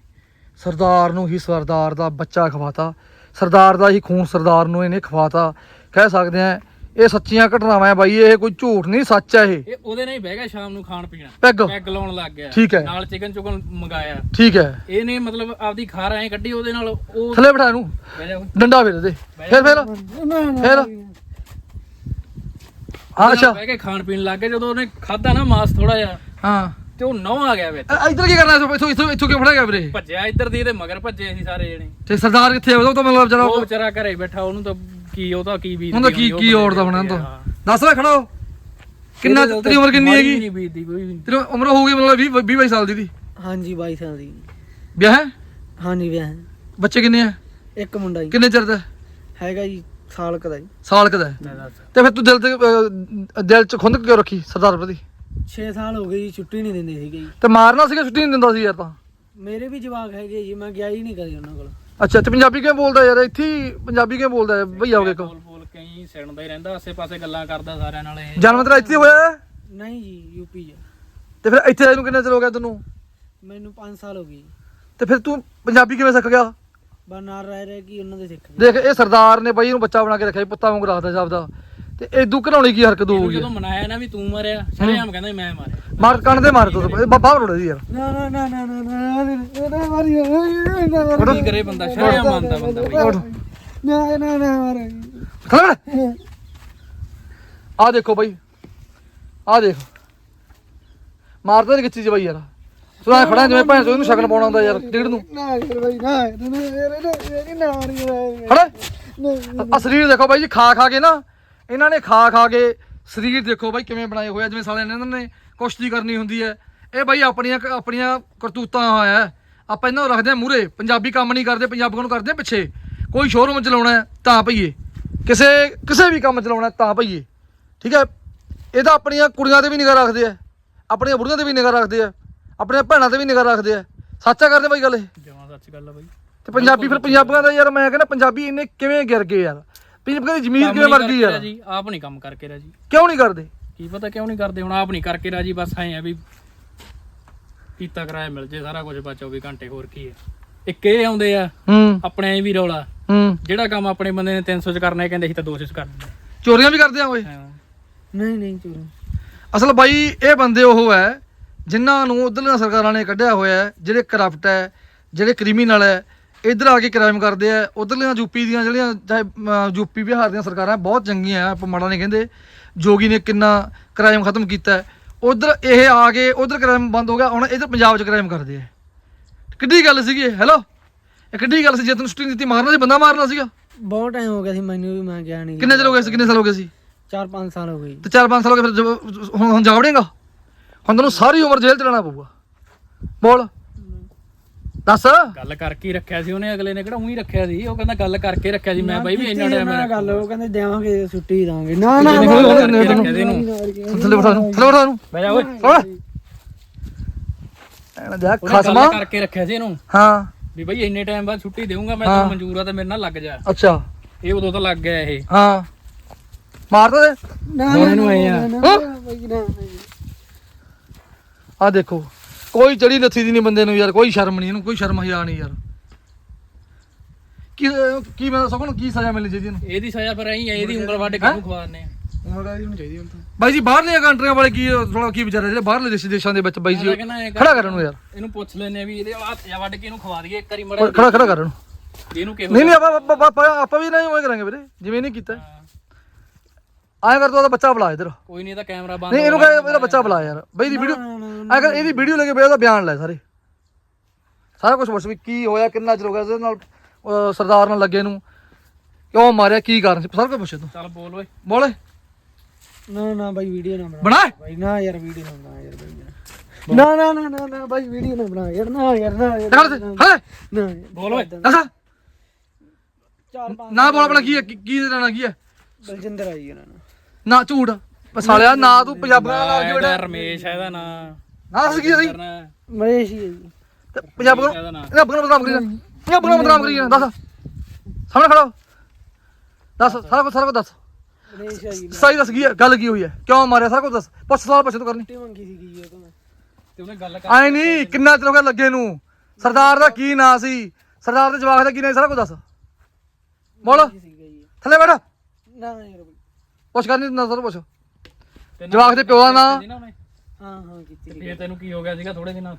ਸਰਦਾਰ ਨੂੰ ਹੀ ਸਰਦਾਰ ਦਾ ਬੱਚਾ ਖਵਾਤਾ। ਸਰਦਾਰ ਦਾ ਹੀ ਖੂਨ ਸਰਦਾਰ ਨੂੰ ਇਹਨੇ ਖਵਾਤਾ। ਕਹਿ ਸਕਦੇ ਆ ਇਹ ਸੱਚੀਆਂ ਘਟਨਾਵਾਂ ਹੈ ਬਾਈ ਇਹ ਕੋਈ ਝੂਠ ਨਹੀਂ ਸੱਚ ਹੈ ਇਹ। ਇਹ ਉਹਦੇ ਨਾਲ ਹੀ ਬਹਿ ਗਿਆ ਸ਼ਾਮ ਨੂੰ ਖਾਣ ਪੀਣ। ਪੈਗ। ਪੈਗ ਲਾਉਣ ਲੱਗ ਗਿਆ। ਠੀਕ ਹੈ। ਨਾਲ ਚਿਕਨ ਚੁਕਨ ਮੰਗਾਇਆ। ਠੀਕ ਹੈ। ਇਹਨੇ ਮਤਲਬ ਆਪਦੀ ਖਾਰ ਐ ਕੱਢੀ ਉਹਦੇ ਨਾਲ ਉਹ ਥੱਲੇ ਬਿਠਾ ਇਹਨੂੰ। ਬਹਿ ਜਾ। ਓਏ। ਡੰਡਾ ਫੇਰ ਦੇ। ਫਿਰ ਫਿਰ। ਫਿਰ? ਹਾਂ ਉਹਦੇ ਨਾਲ ਅੱਛਾ। ਬਹਿ ਕੇ ਖਾਣ ਪੀਣ ਲੱਗ ਗਿਆ ਜਦੋਂ ਉਹਨੇ ਖਾਦਾ ਨਾ ਮਾਸ ਥੋੜਾ ਜਿਹਾ ਹਾਂ। ਤੇ ਉਹ ਨੌ ਆ ਗਿਆ ਵਿੱਚ। ਇੱਧਰ ਕੀ ਕਰਨਾ ਸੀ? ਇੱਥੋਂ ਇੱਥੋਂ ਇੱਥੋਂ ਕਿਉਂ ਫੜਿਆ ਗਿਆ ਵੀਰੇ? ਭੱਜਿਆ ਇੱਧਰ ਦੀ ਤੇ ਮਗਰ ਭੱਜੇ ਸੀ ਸਾਰੇ ਜਣੇ। ਤੇ ਸਰਦਾਰ ਕਿੱਥੇ ਆ? ਉਹ ਤਾਂ ਮਤਲਬ ਜਰਾ ਉਹ ਵਿਚਾਰਾ ਘਰੇ ਬੈਠਾ ਉਹਨੂੰ ਤਾਂ ਕੀ ਉਹ ਤਾਂ ਕੀ ਬੀਤ ਉਹਦਾ ਕੀ ਕੀ ਔੜ ਦਾ ਬਣਾ ਤੋਂ। ਦੱਸ ਲੈ ਖੜਾ ਹੋ। ਕਿੰਨਾ ਤੇਰੀ ਉਮਰ ਕਿੰਨੀ ਹੈਗੀ? ਨਹੀਂ ਬੀਤਦੀ ਕੋਈ ਵੀ। ਤੇਰੀ ਉਮਰ ਹੋਊਗੀ ਮਤਲਬ 20 20 22 ਸਾਲ ਦੀ ਦੀ। ਹਾਂਜੀ 22 ਸਾਲ ਦੀ। ਵਿਆਹ ਹੈ? ਹਾਂਜੀ ਵਿਆਹ ਬੱਚੇ ਕਿੰਨੇ ਆ? ਇੱਕ ਮੁੰਡਾ ਜੀ। ਕਿੰਨੇ ਚਿਰ ਦਾ? ਹੈ? ਹੈਗਾ ਜੀ ਸਾਲ ਕਦਾ ਜੀ। ਸਾਲ ਕਦਾ ਹੈ? ਤੇ ਫਿਰ ਤੂੰ ਦਿਲ ਤੇ ਦਿਲ ਚ ਖੁੰਦਕ ਕਿਉਂ ਰੱਖੀ ਸਰਦਾਰ ਪ੍ਰਤੀ? 6 ਸਾਲ ਹੋ ਗਏ ਜੀ ਛੁੱਟੀ ਨਹੀਂ ਦਿੰਦੇ ਸੀਗੇ ਜੀ। ਤੇ ਮਾਰਨਾ ਸੀਗਾ ਛੁੱਟੀ ਨਹੀਂ ਦਿੰਦਾ ਸੀ ਯਾਰ ਤਾਂ? ਮੇਰੇ ਵੀ ਜਵਾਕ ਹੈਗੇ ਜੀ ਮੈਂ ਗਿਆ ਹੀ ਨਹੀਂ ਕਦੇ ਉਹਨਾਂ ਕੋਲ। ਅੱਛਾ ਤੇ ਪੰਜਾਬੀ ਕਿਵੇਂ ਬੋਲਦਾ ਯਾਰ? ਇੱਥੇ ਹੀ ਪੰਜਾਬੀ ਕਿਵੇਂ ਬੋਲਦਾ ਹੈ? ਭਈਆ ਹੋ ਗਿਆ ਇੱਕ ਬੋਲ ਬੋਲ ਕਈ ਸਿਣਦਾ ਹੀ ਰਹਿੰਦਾ ਆਸੇ ਪਾਸੇ ਗੱਲਾਂ ਕਰਦਾ ਸਾਰਿਆਂ ਨਾਲ ਇਹ। ਜਨਮ ਤੇਰਾ ਇੱਥੇ ਹੋਇਆ? ਹੈ? ਨਹੀਂ ਜੀ ਯੂਪੀ ਜੀ ਤੇ ਫਿਰ ਇੱਥੇ ਆਏ ਨੂੰ ਕਿੰਨਾ ਚਿਰ ਹੋ ਗਿਆ ਤੈਨੂੰ? ਮੈਨੂੰ 5 ਸਾਲ ਹੋ ਗਏ ਜੀ। ਤੇ ਫਿਰ ਤੂੰ ਪੰਜਾਬੀ ਕਿਵੇਂ ਸਿੱਖ ਗਿਆ? ਬਸ ਨਾਲ ਰਹਿ ਰਹਿ ਕੇ ਉਹਨਾਂ ਦੇ ਸਿੱਖ ਗਏ। ਦੇਖ ਇਹ ਸਰਦਾਰ ਨੇ ਬਾਈ ਨੂੰ ਬੱਚਾ ਬਣਾ ਕੇ ਰੱਖਿਆ ਸੀ, ਪੁੱਤਾਂ ਵਾਂਗ ਰੱਖਦਾ ਸੀ ਆਪਦਾ। ਤੇ ਇਦੂ ਘਰਾਉਣੀ ਕੀ ਹਰਕਤ ਇਹਨੂੰ ਹੋਊਗੀ? ਜਦੋਂ ਮਨਾਇਆ ਨਾ ਵੀ ਤੂੰ ਮਰਿਆ ਸ਼ਰਿਆਮ ਕਹਿੰਦਾ ਵੀ ਮੈਂ ਮਾਰਿਆ। ਮਾਰ ਕੰਨ ਦੇ ਮਾਰ ਤੋ ਬਾਬਾ ਰੋੜਾ ਜੀ ਯਾਰ। ਨਾ ਨਾ ਨਾ ਨਾ ਨਾ ਨਾ ਨਾ ਮਾਰੀ ਨਾ ਕੀ ਕਰੇ ਬੰਦਾ? ਸ਼ਾਇਆ ਮੰਨਦਾ ਬੰਦਾ ਬਈ ਨਾ ਨਾ ਨਾ ਮਾਰੀ। ਖੜਾ ਆ ਦੇਖੋ ਬਾਈ। ਆ ਦੇਖ। ਮਾਰਦਾ ਨਹੀਂ ਕਿੱਚੀ ਚ ਬਾਈ ਯਾਰ। ਐ ਖੜਾ ਜਿਵੇਂ ਭੈਣ ਚੋਦ ਨੂੰ ਸ਼ਗਨ ਪਾਉਣਾ ਹੁੰਦਾ ਯਾਰ ਡੇਢ ਨੂੰ। ਨਾ ਯਾਰ ਬਾਈ ਨਾ ਨਾ ਯਾਰ ਨਾ ਨਾ ਮਾਰੀ ਖੜਾ ਆ ਸਰੀਰ ਦੇਖੋ ਬਾਈ ਜੀ ਖਾ ਖਾ ਕੇ ਨਾ ਇਹਨਾਂ ਨੇ ਖਾ ਖਾ ਕੇ ਸਰੀਰ ਦੇਖੋ ਬਾਈ ਕਿਵੇਂ ਬਣਾਏ ਹੋਏ ਆ ਜਿਵੇਂ ਸਾਲੇ ਨੇ ਇਹਨਾਂ ਨੇ ਕੁਸ਼ਤੀ ਕਰਨੀ ਹੁੰਦੀ ਹੈ। ਇਹ ਬਾਈ ਆਪਣੀਆਂ ਆਪਣੀਆਂ ਕਰਤੂਤਾਂ ਹੋਇਆ ਹੈ। ਆਪਾਂ ਇਹਨਾਂ ਨੂੰ ਰੱਖਦੇ ਆ ਮੂਰੇ ਪੰਜਾਬੀ ਕੰਮ ਨਹੀਂ ਕਰਦੇ ਪੰਜਾਬੀਆਂ ਨੂੰ ਕਰਦੇ ਪਿੱਛੇ। ਕੋਈ ਸ਼ੋਰੂਮ ਚਲਾਉਣਾ ਤਾਂ ਭਈਏ। ਕਿਸੇ ਕਿਸੇ ਵੀ ਕੰਮ ਚਲਾਉਣਾ ਤਾਂ ਭਈਏ। ਠੀਕ ਹੈ? ਇਹ ਤਾਂ ਆਪਣੀਆਂ ਕੁੜੀਆਂ ਤੇ ਵੀ ਨਿਗਾਹ ਰੱਖਦੇ ਆ। ਆਪਣੀਆਂ ਬੁੜੀਆਂ ਤੇ ਵੀ ਨਿਗਾਹ ਰੱਖਦੇ ਆ। ਆਪਣੀਆਂ ਭੈਣਾਂ ਤੇ ਵੀ ਨਿਗਾਹ ਰੱਖਦੇ ਆ। ਸੱਚਾ ਕਰਦੇ ਬਾਈ ਗੱਲ ਇਹ? ਜਮਾਂ ਸੱਚ ਗੱਲ ਆ ਬਈ। ਤੇ ਪੰਜਾਬੀ ਫਿਰ ਪੰਜਾਬੀਆਂ ਦਾ ਯਾਰ ਮੈਂ ਕਹਿੰਦਾ ਪੰਜਾਬੀ ਇੰਨੇ ਕਿਵੇਂ ਗਿਰ ਗਏ ਯਾਰ। ਪੰਜਾਬੀਆਂ ਦੀ ਜ਼ਮੀਰ ਕਿਵੇਂ ਨਹੀਂ ਮਰ ਗਈ ਕਰਕੇ ਯਾਰ ਰਾਜੀ, ਆਪ ਨਹੀਂ ਕੰਮ ਕਰਕੇ ਰਾਜੀ। ਕਿਉਂ ਨਹੀਂ ਕਰਦੇ? ਕੀ ਪਤਾ ਕਿਉਂ ਨਹੀਂ ਕਰਦੇ ਹੁਣ ਆਪ ਨਹੀਂ ਕਰਕੇ ਰਾਜੀ ਬਸ ਐ ਆ ਵੀ ਕੀਤਾ ਕਰਾਇਆ ਮਿਲ ਜੇ ਸਾਰਾ ਕੁਝ ਬਾ 24 ਘੰਟੇ ਹੋਰ ਕੀ ਹੈ ਇੱਕ ਇਹ ਆਉਂਦੇ ਆ ਹੂੰ। ਆਪਣੇ ਐ ਵੀ ਰੌਲਾ। ਹੂੰ। ਜਿਹੜਾ ਕੰਮ ਆਪਣੇ ਬੰਦੇ ਨੇ 300 ਚ ਕਰਨਾ ਕਹਿੰਦੇ ਅਸੀਂ ਤਾਂ 200 ਚ ਕਰ ਦਿੰਦੇ ਚੋਰੀਆਂ ਵੀ ਕਰਦੇ ਆ ਓਏ? ਨਹੀਂ ਨਹੀਂ ਚੋਰੀ ਅਸਲ ਬਾਈ ਇਹ ਬੰਦੇ ਉਹ ਹੈ ਜਿਨ੍ਹਾਂ ਨੂੰ ਉਧਰਲੀਆਂ ਸਰਕਾਰਾਂ ਨੇ ਕੱਢਿਆ ਹੋਇਆ ਹੈ ਜਿਹੜੇ ਕਰਪਟ ਹੈ ਜਿਹੜੇ ਕ੍ਰਿਮੀਨਲ ਹੈ ਇੱਧਰ ਆ ਕੇ ਕ੍ਰਾਈਮ ਕਰਦੇ ਆ ਉਧਰਲੀਆਂ ਯੂਪੀ ਦੀਆਂ ਜਿਹੜੀਆਂ ਚਾਹੇ ਯੂਪੀ ਬਿਹਾਰ ਦੀਆਂ ਸਰਕਾਰਾਂ ਬਹੁਤ ਚੰਗੀਆਂ ਆ ਮਾੜਾ ਨਹੀਂ ਕਹਿੰਦੇ। ਜੋਗੀ ਨੇ ਕਿੰਨਾ ਕ੍ਰਾਈਮ ਖਤਮ ਕੀਤਾ। ਉਧਰ ਇਹ ਆ ਕੇ ਉਧਰ ਕ੍ਰਾਈਮ ਬੰਦ ਹੋ ਗਿਆ ਹੁਣ ਇੱਧਰ ਪੰਜਾਬ 'ਚ ਕ੍ਰਾਈਮ ਕਰਦੇ ਆ। ਕਿੱਡੀ ਗੱਲ ਸੀਗੀ ਹੈਲੋ ਇਹ ਕਿੱਡੀ ਗੱਲ ਸੀ ਜੇ ਤੈਨੂੰ ਛੁੱਟੀ ਦਿੱਤੀ ਮਾਰਨਾ ਸੀ ਬੰਦਾ ਮਾਰਨਾ ਸੀਗਾ। ਬਹੁਤ ਟਾਈਮ ਹੋ ਗਿਆ ਸੀ ਮੈਨੂੰ ਵੀ ਮੈਂ ਗਿਆ ਨਹੀਂ ਕਿੰਨੇ ਚਿਰ ਹੋ ਗਏ ਸੀ ਕਿੰਨੇ ਸਾਲ ਹੋ ਗਏ ਸੀ? 4-5 ਸਾਲ ਹੋ ਗਏ। ਤੇ 4-5 ਸਾਲ ਹੋ ਗਏ ਫਿਰ ਹੁਣ ਹੁਣ ਜਾਵੜੇਗਾ? ਹੁਣ ਤੈਨੂੰ ਸਾਰੀ ਉਮਰ ਜੇਲ੍ਹ ਚ ਰਹਿਣਾ ਪਊਗਾ। ਬੋਲ। ਦੱਸ। ਗੱਲ ਕਰਕੇ ਹੀ ਰੱਖਿਆ ਸੀ ਉਹਨੇ ਅਗਲੇ ਨੇ ਕਿਹੜਾ ਉਹੀ ਰੱਖਿਆ ਸੀ। ਉਹ ਕਹਿੰਦਾ ਗੱਲ ਕਰਕੇ ਰੱਖਿਆ ਸੀ ਮੈਂ ਬਾਈ ਵੀ ਇੰਨਾ ਟਾਈਮ ਨਾ ਗੱਲ ਉਹ ਕਹਿੰਦੇ ਦੇਵਾਂਗੇ ਛੁੱਟੀ ਦਾਂਗੇ। ਨਾ ਨਾ ਨਹੀਂ, ਨਹੀਂ, ਨਹੀਂ, ਨਹੀਂ, ਰੱਖਿਆ ਸੀ ਇਹਨੂੰ? ਥੱਲੇ ਬਿਠਾ ਨੂੰ ਥੱਲੇ ਬਿਠਾ ਨੂੰ ਬਹਿ ਜਾ ਓਏ। ਓਏ। ਐਨਾ ਜਾ ਉਹਨੇ ਗੱਲ ਖਸਮਾ। ਕਰਕੇ ਰੱਖਿਆ ਸੀ ਇਹਨੂੰ। ਹਾਂ। ਵੀ ਬਾਈ ਇੰਨੇ ਟਾਈਮ ਬਾਅਦ ਛੁੱਟੀ ਦੇਊਂਗਾ ਮੈਂ ਹਾਂ। ਤੈਨੂੰ ਮਨਜ਼ੂਰ ਆ ਤੇ ਮੇਰੇ ਨਾਲ ਲੱਗ ਜਾ। ਅੱਛਾ। ਇਹ ਉਦੋਂ ਤਾਂ ਲੱਗ ਗਿਆ ਇਹ। ਹਾਂ। ਮਾਰਦਾ ਦੇ। ਨਾ ਹੁਣ ਇਹਨੂੰ ਆਏ ਆ। ਬਾਈ ਨਾ ਆ ਦੇਖੋ। ਕੋਈ ਚੜੀ ਲੱਥੀ ਦੀ ਨਹੀਂ ਬੰਦੇ ਨੂੰ ਯਾਰ ਕੋਈ ਸ਼ਰਮ ਨਹੀਂ ਇਹਨੂੰ ਕੋਈ ਸ਼ਰਮ ਹਿਆ ਨਹੀਂ ਯਾਰ। ਕੀ ਕੀ ਮੈਂ ਸਗੋਂ ਕੀ ਸਜ਼ਾ ਮਿਲਣੀ ਚਾਹੀਦੀ ਇਹਨੂੰ? ਇਹਦੀ ਸਜ਼ਾ ਫਿਰ ਐਂ ਹੀ ਇਹਦੀ ਉਂਗਲ ਵੱਢ ਕੇ ਇਹਨੂੰ ਖਵਾਣੇ ਆ। ਬਾਈ ਜੀ ਬਾਹਰਲੀਆਂ ਕੰਟਰੀਆਂ ਵਾਲੇ ਕੀ ਥੋੜਾ ਕੀ ਵਿਚਾਰੇ ਜਿਹੜੇ ਬਾਹਰਲੇ ਦੇਸ਼ ਦੇਸ਼ਾਂ ਦੇ ਵਿੱਚ ਬਾਈ ਜੀ ਖੜਾ ਕਰ ਇਹਨੂੰ ਯਾਰ। ਇਹਨੂੰ ਪੁੱਛ ਲੈਨੇ ਆ ਵੀ ਇਹਦੇ ਹੱਥ ਜਾ ਵੱਢ ਕੇ ਇਹਨੂੰ ਖਵਾ ਦਈਏ ਇੱਕ ਵਾਰੀ ਮੜਾ ਖੜਾ ਖੜਾ ਕਰ ਇਹਨੂੰ। ਇਹਨੂੰ ਕਿਹੋ ਨਹੀਂ ਨਹੀਂ ਆਪਾਂ ਆਪਾਂ- ਵੀ ਨਹੀਂ ਹੋਏ ਕਰਾਂਗੇ ਵੀਰੇ ਜਿਵੇਂ ਨਹੀਂ ਕੀਤਾ। ਆਇਆ ਕਰ ਤੂੰ ਉਹਦਾ ਬੱਚਾ ਬੁਲਾ ਇਧਰ। ਕੋਈ ਨਹੀਂ ਇਹਦਾ ਕੈਮਰਾ ਬੰਦ ਨਹੀਂ ਇਹਨੂੰ ਕਹੇ ਇਹਦਾ ਬੱਚਾ ਬੁਲਾ ਯਾਰ। ਬਈ ਦੀ ਵੀਡੀਓ ਆ ਕਰ ਇਹਦੀ ਵੀਡੀਓ ਲੈ ਕੇ ਬਈ ਉਹਦਾ ਬਿਆਨ ਲੈ ਸਾਰੇ। ਸਾਰਾ ਕੁਝ ਪੁੱਛ ਵੀ ਕੀ ਹੋਇਆ ਕਿੰਨਾ ਚਿਰ ਹੋ ਗਿਆ ਉਹਦੇ ਨਾਲ ਸਰਦਾਰ ਨਾਲ ਲੱਗੇ ਨੂੰ। ਕਿਉਂ ਮਾਰਿਆ ਕੀ ਕਾਰਨ ਸੀ? ਸਾਰਾ ਕੁਝ ਪੁੱਛ ਤੂੰ। ਚੱਲ ਬੋਲ ਓਏ। ਬੋਲੇ ਨਾ ਨਾ ਬਾਈ ਵੀਡੀਓ ਨਾ ਬਣਾ। ਬਣਾ ਬਾਈ ਨਾ ਯਾਰ ਵੀਡੀਓ ਨਾ ਬਣਾ ਯਾਰ ਬਾਈ। ਨਾ ਨਾ ਨਾ ਨਾ ਨਾ ਬਾਈ ਵੀਡੀਓ ਨਾ ਬਣਾ ਯਾਰ। ਨਾ ਯਾਰ ਨਾ ਦੇ। ਹਾਂ ਨਾ। ਬੋਲ ਓਏ। ਦੱਸ। ਚਾਰ ਪੰਜ ਨਾ ਬੋਲ ਆਪਣਾ ਕੀ ਹੈ ਕੀ ਕੀ ਲੈਣਾ ਕੀ ਹੈ? ਬਲਜਿੰਦਰ ਆਈ ਇਹਨਾਂ ਨੂੰ ਨਾ ਝੂਠ। ਸਾਲਿਆ ਨਾ ਤੂੰ ਪੰਜਾਬੀਆਂ ਨਾਲ ਕੀ ਇਹਦਾ ਬੜਾ ਰਮੇਸ਼ ਆ ਇਹਦਾ ਨਾਂ। ਨਾ ਦੱਸ ਕੀ ਸਹੀ। ਕਰਨਾ ਹੈ। ਜੀ। ਤੇ ਪੰਜਾਬੀਆਂ ਨੂੰ ਇਹਦਾ ਨਾਂ। ਬਦਨਾਮ ਕਰੀ ਜਾਣਾ ਇਹਨਾਂ ਬਗਨ ਬਦਨਾਮ ਕਰੀ ਜਾਣਾ ਦੱਸ। ਸਾਹਮਣੇ ਖੜਾ। ਹੋ। ਦੱਸ। ਸਾਰਾ ਕੁਝ ਸਾਰਾ ਕੁਝ ਦੱਸ। ਮਲੇਸ਼ੀਆ ਜੀ। ਸਹੀ ਦੱਸ ਕੀ ਹੈ? ਗੱਲ ਕੀ ਹੋਈ ਹੈ? ਕਿਉਂ ਮਾਰਿਆ? ਸਾਰਾ ਕੁਝ ਦੱਸ। ਪੁੱਛ ਸਵਾਲ ਪੁੱਛ ਤੂੰ ਕਰਨੀ। ਛੁੱਟੀ ਮੰਗੀ ਸੀ ਕੀ ਉਹ ਤੋਂ ਮੈਂ। ਤੇ ਉਹਨੇ ਗੱਲ ਕਰ ਆਏ ਨਹੀਂ ਕਿੰਨਾ ਚਿਰ ਹੋ ਗਿਆ ਲੱਗੇ ਨੂੰ? ਸਰਦਾਰ ਦਾ ਕੀ ਨਾਂ ਸੀ? ਸਰਦਾਰ ਦੇ ਜਵਾਕ ਦਾ ਕੀ ਨਾਂ ਸੀ? ਸਾਰਾ ਕੁਝ ਦੱਸ। ਬੋਲ। ਥੱਲੇ ਬੈਠ। ਨਾ ਯਾਰ। ਬਾਈ ਪੁੱਛ ਕਰਨੀ ਨਜ਼ਰ ਪੁੱਛ। ਜਵਾਕ ਦੇ ਪਿਓ ਦਾ ਨਾਂ। ਨਾ ਹਾਂ ਹਾਂ ਕੀਤੀ ਸੀ ਫੇਰ ਤੈਨੂੰ ਕੀ ਹੋ ਗਿਆ ਸੀਗਾ ਥੋੜੇ ਦਿਨਾਂ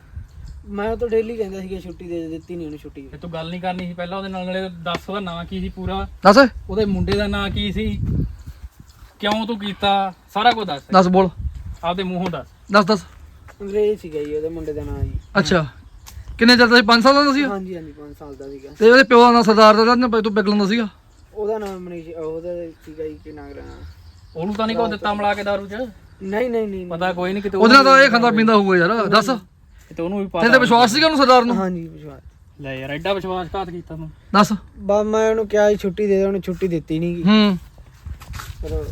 ਮੈਂ ਤਾਂ ਡੇਲੀ ਕਹਿੰਦਾ ਸੀ ਕਿ ਛੁੱਟੀ ਦੇ ਦਿੱਤੀ ਨਹੀਂ ਉਹਨੇ ਛੁੱਟੀ। ਤੇ ਤੂੰ ਗੱਲ ਨਹੀਂ ਕਰਨੀ ਸੀ ਪਹਿਲਾਂ ਉਹਦੇ ਨਾਲ ਨਾਲੇ ਦੱਸ ਉਹਦਾ ਨਾਂ ਕੀ ਸੀ ਪੂਰਾ। ਦੱਸ। ਉਹਦੇ ਮੁੰਡੇ ਦਾ ਨਾਂ ਕੀ ਸੀ? ਕਿਉਂ ਤੂੰ ਕੀਤਾ? ਸਾਰਾ ਕੁਝ ਦੱਸ। ਦੱਸ ਬੋਲ। ਆਪਦੇ ਮੂੰਹੋਂ ਦੱਸ। ਦੱਸ ਦੱਸ। ਅੰਗਰੇਜ਼ ਸੀਗਾ ਜੀ ਉਹਦੇ ਮੁੰਡੇ ਦਾ ਨਾਂ ਜੀ। ਅੱਛਾ। ਕਿੰਨੇ ਚਿਰ ਦਾ ਸੀ? 5 ਸਾਲ ਦਾ ਸੀ ਹਾਂਜੀ ਹਾਂਜੀ 5 ਸਾਲ ਦਾ ਸੀਗਾ। ਤੇ ਉਹਦੇ ਪਿਓ ਦਾ ਨਾਂ ਸਰਦਾਰ ਦਾ ਨਾ ਤੂੰ ਪਿਗ ਲੈਂਦਾ ਸੀਗਾ? ਉਹਦਾ ਨਾਮ ਮਨੀਸ਼ ਉਹਦਾ ਸੀਗਾ ਜੀ ਕਿ ਨਾਗਰਾ ਉਹਨੂੰ ਤਾਂ ਨਹੀਂ ਕੋ ਦਿੱਤਾ ਮਿਲਾ ਕੇ ਦਾਰੂ ਚ? ਨਹੀਂ ਨਹੀਂ ਨਹੀਂ ਪਤਾ ਕੋਈ ਨਹੀਂ ਕਿਤੇ ਉਹਦੇ ਨਾਲ ਤਾਂ ਇਹ ਖਾਂਦਾ ਪੀਂਦਾ ਹੋਊਗਾ ਯਾਰ ਦੱਸ। ਕਿਤੇ ਉਹਨੂੰ ਵੀ ਤੇਰੇ ਤੇ ਪਤਾ ਵਿਸ਼ਵਾਸ ਸੀਗਾ ਉਹਨੂੰ ਸਰਦਾਰ ਨੂੰ? ਹਾਂਜੀ ਵਿਸ਼ਵਾਸ। ਲੈ ਯਾਰ ਐਡਾ ਵਿਸ਼ਵਾਸਘਾਤ ਕੀਤਾ ਤੂੰ। ਦੱਸ। ਬਾ ਮੈਂ ਉਹਨੂੰ ਕਿਹਾ ਸੀ ਛੁੱਟੀ ਦੇ ਦੇ ਉਹਨੇ ਛੁੱਟੀ ਦਿੱਤੀ ਨਹੀਂ ਹੂੰ। ਫਿਰ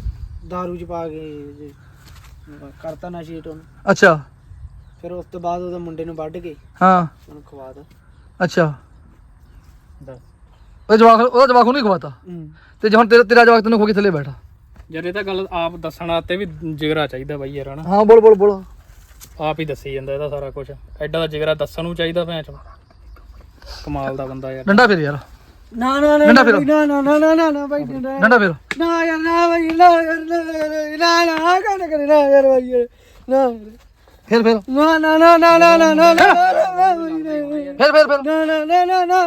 ਦਾਰੂ ਚ ਪਾ ਕੇ ਕਰਤਾ ਨਾ ਸ਼ੀਟ ਉਹਨੂੰ। ਅੱਛਾ। ਫਿਰ ਉਸ ਤੋਂ ਬਾਅਦ ਉਹਦੇ ਮੁੰਡੇ ਨੂੰ ਵੱਢ ਕੇ ਹਾਂ। ਉਹਨੂੰ ਖਵਾ ਦ ਅੱਛਾ। ਦੱਸ। ਉਹ ਜਵਾਕ ਉਹਦਾ ਜਵਾਕ ਨੂੰ ਨਹੀਂ ਖਵਾਤਾ? ਤੇ ਜੇ ਹੁਣ ਤੇਰਾ ਤੇਰਾ ਜਵਾਕ ਤੈਨੂੰ ਖੋ ਕੇ ਥੱਲੇ ਬੈਠਾ? ਯਾਰ ਇਹ ਤਾਂ ਗੱਲ ਆਪ ਦੱਸਣ ਤੇ ਵੀ ਜਿਗਰਾ ਚਾਹੀਦਾ ਬਾਈ ਯਾਰ ਹਨਾ ਹਾਂ ਬੋਲ ਬੋਲ ਬੋਲ ਆਪ ਹੀ ਦੱਸੀ ਜਾਂਦਾ ਇਹਦਾ ਸਾਰਾ ਕੁਝ ਐਡਾ ਦਾ ਜਿਗਰਾ ਦੱਸਣ ਨੂੰ ਚਾਹੀਦਾ ਭੈਣ ਚੋ ਕਮਾਲ ਦਾ ਬੰਦਾ ਯਾਰ ਡੰਡਾ ਫਿਰ ਯਾਰ ਨਾ ਨਾ ਨਾ ਨਾ ਨਾ ਬਾਈ ਡੰਡਾ ਡੰਡਾ ਨਾ ਯਾਰ ਨਾ ਬਾਈ ਨਾ ਨਾ ਨਾ ਨਾ ਕਾਹਨ ਨਾ ਯਾਰ ਬਾਈ ਨਾ ਫਿਰ ਫਿਰ ਨਾ ਨਾ ਨਾ ਨਾ ਨਾ ਨਾ ਨਾ ਫਿਰ ਫਿਰ ਫਿਰ ਨਾ ਨਾ ਨਾ ਨਾ ਨਾ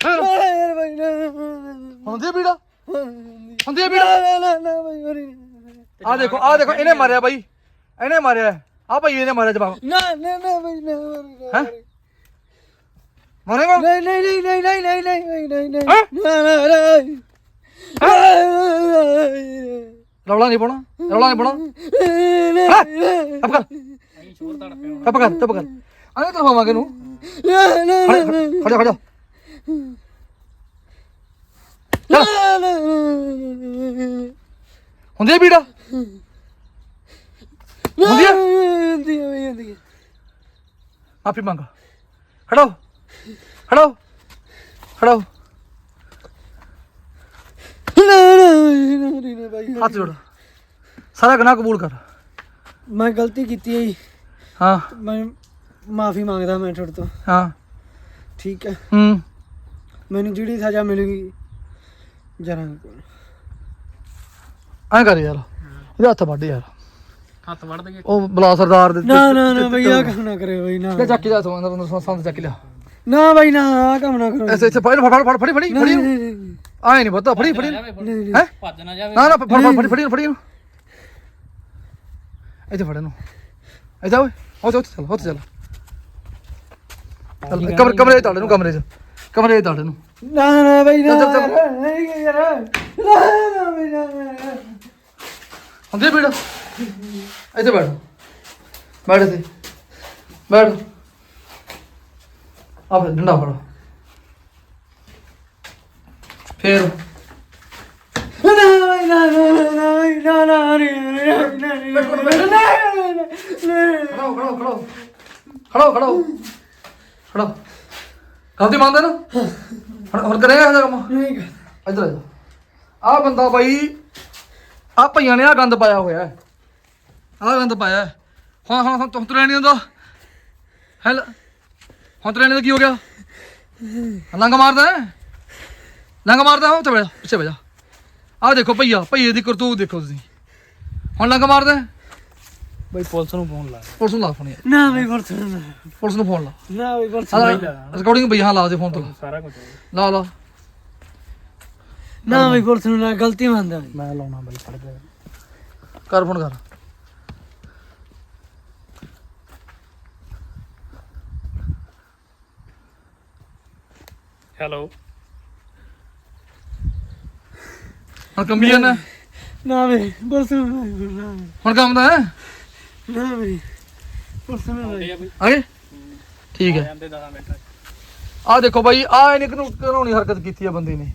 ਫਿਰ ਫਿਰ ਹੁੰਦੀ ਬੀੜਾ ਹੁੰਦੀ ਆ ਪੀੜਾ ਨਾ ਨਾ ਨਾ ਬਈ ਹੋਰੀ ਆ ਦੇਖੋ ਆ ਦੇਖੋ ਇਹਨੇ ਮਾਰਿਆ ਬਾਈ ਇਹਨੇ ਮਾਰਿਆ ਆ ਭਾਈ ਇਹਨੇ ਮਾਰਿਆ ਜਵਾਬ ਨਾ ਨਾ ਨਾ ਬਈ ਨਾ ਹੈਂ? ਮਾਰੇਗਾ ਨਹੀਂ ਨਹੀਂ ਨਹੀਂ ਨਹੀਂ ਨਹੀਂ ਨਹੀਂ ਨਹੀਂ ਨਹੀਂ ਨਹੀਂ ਹੈਂ? ਨਾ ਨਾ ਨਾ ਰੌਲਾ ਨਹੀਂ ਪਾਉਣਾ ਰੌਲਾ ਨਹੀਂ ਪਾਉਣਾ ਅਬ ਕਰ ਨਹੀਂ ਸ਼ੋਰ ਤੜ ਪਿਆ ਅਬ ਕਰ ਤਬ ਕਰ ਆਏ ਤਰਫਾਵਾਂਗੇ ਨੂੰ ਖੜਾ ਖੜਾ ਹੁੰਦੀ ਆ ਪੀੜਾ ਹੁੰਦੀ ਆ ਮਾਫੀ ਮੰਗ ਖੜੋ ਖੜੋ ਖੜੋ ਹੱਥ ਜੋੜ ਸਾਰਾ ਗੁਨਾਹ ਕਬੂਲ ਕਰ ਮੈਂ ਗਲਤੀ ਕੀਤੀ ਹੈ ਜੀ। ਹਾਂ ਮੈਂ ਮਾਫੀ ਮੰਗਦਾ ਮੈਂ ਤੁਹਾਡੇ ਤੋਂ ਹਾਂ ਠੀਕ ਹੈ ਹੂੰ ਮੈਨੂੰ ਜਿਹੜੀ ਸਜ਼ਾ ਮਿਲੇਗੀ ਜਰਾਂ ਐਂ ਕਰ ਯਾਰ ਉਹਦੇ ਹੱਥ ਵੱਢ ਯਾਰ। ਹੱਥ ਵੜ ਦੇਗੇ ਉਹ ਬਲਾ ਸਰਦਾਰ ਦੇ ਨਾ ਨਾ ਨਾ ਬਈ ਆ ਕੰਮ ਨਾ ਕਰੇ ਬਈ ਨਾ। ਲੈ ਚੱਕ ਜਾ ਤੂੰ ਅੰਦਰ ਅੰਦਰ ਸੰਦ ਚੱਕ ਲਿਆ। ਨਾ ਬਈ ਨਾ ਆ ਕੰਮ ਨਾ ਕਰੋ ਐਸੇ ਇੱਥੇ ਫੜ ਫੜ ਫੜ ਫੜੀ ਫੜੀ ਫੜੀ। ਨਹੀਂ, ਨਹੀਂ, ਨਹੀਂ, ਆਏ ਨਹੀਂ ਪਤਾ ਫੜੀ ਫੜੀ। ਹੈ? ਭੱਜ ਨਾ ਜਾਵੇ। ਨਾ ਨਾ ਫੜ ਫੜ ਫੜੀ ਫੜੀ ਫੜੀ। ਇੱਥੇ ਫੜ ਇਹਨੂੰ। ਇੱਥੇ ਓਏ। ਉੱਥੇ ਚੱਲ ਉੱਥੇ ਚੱਲ। ਚੱਲ ਕਮਰੇ ਕਮਰੇ 'ਚ ਤਾੜ ਇਹਨੂੰ ਕਮਰੇ 'ਚ। ਕਮਰੇ ਦੜ ਨੂੰ ਨਾ ਨਾ ਬਈ ਨਾ ਨਾ, ਨਹੀਂ ਯਾਰ ਨਾ ਨਾ ਬਈ ਨਾ ਨਾ। ਅੰਦਰ ਬੈਠ ਇੱਥੇ ਬੈਠ ਬੈਠ ਇੱਥੇ ਬੈਠ ਆ ਫਿਰ ਡੰਡਾ ਫੜ ਫੇਰ ਖੜੋ ਖੜੋ ਖੜੋ ਖੜੋ ਖੜੋ ਖੜੋ ਗਲਤੀ ਮੰਨਦੇ ਨਾ ਹੁਣ ਹੁਣ ਕਰੇਗਾ ਇਹਦਾ ਕੰਮ? ਨਹੀਂ ਇੱਧਰ ਆ ਜਾ। ਆ ਬੰਦਾ ਬਾਈ ਆ ਭਈਆਂ ਨੇ ਆ ਗੰਦ ਪਾਇਆ ਹੋਇਆ ਹੈ। ਆ ਗੰਦ ਪਾਇਆ ਹੈ। ਹਾਂ ਹਾਂ ਹਾਂ ਤੁਮ ਤੁਰੇ ਨਹੀਂ ਹੁੰਦਾ ਹੈਲ। ਹੁਣ ਤੁਰੇ ਨਹੀਂ ਦਾ ਕੀ ਹੋ ਗਿਆ? ਲੰਗ ਮਾਰਦਾ ਹੈ। ਲੰਗ ਮਾਰਦਾ ਹੋ ਤੇ ਬੈਠ ਪਿੱਛੇ ਬੈਠ ਆ ਦੇਖੋ ਭਈਆ ਭਈਏ ਦੀ ਕਰਤੂਤ ਦੇਖੋ ਤੁਸੀਂ। ਹੁਣ ਲੰਗ ਮਾਰਦਾ ਹੈ? ਬਈ ਪੁਲਿਸ ਨੂੰ ਫੋਨ ਲਾ। ਪੁਲਿਸ ਨੂੰ ਲਾ ਫੋਨ ਯਾਰ। ਨਾ ਬਈ ਪੁਲਿਸ ਨਾ ਪੁਲਿਸ ਨੂੰ ਫੋਨ ਲਾ। ਨਾ ਬਈ ਪੁਲਿਸ ਰਿਕਾਰਡਿੰਗ ਭਈਆ ਹਾਂ ਲਾ ਦੇ ਫੋਨ ਤੋਂ। ਸਾਰਾ ਕੁਝ ਲਾ ਲਾ। ਨਾ ਬਈ ਪੁਲਿਸ ਨੂੰ ਨਾ ਗਲਤੀ ਮੰਨਦਾ ਬਈ। ਮੈਂ ਲਾਉਣਾ ਬਈ ਫੜ ਕੇ। ਕਰ ਫੋਨ ਕਰ। ਹੈਲੋ ਹੁਣ ਕੰਬੀ ਜਾਣਾ ਨਾ ਬਈ ਪੁਲਿਸ ਨੂੰ ਨਾ ਹੁਣ ਕੰਮ ਦਾ ਹੈ। ਨਾ ਪੁਲਿਸ ਨੂੰ ਠੀਕ ਹੈ। ਜਾਂਦੇ 10 ਮਿੰਟ ਆ ਦੇਖੋ ਬਾਈ ਆ ਇਹਨੇ ਕਿਨੂੰ ਘਰੋਣੀ ਹਰਕਤ ਕੀਤੀ ਆ ਬੰਦੇ ਨੇ।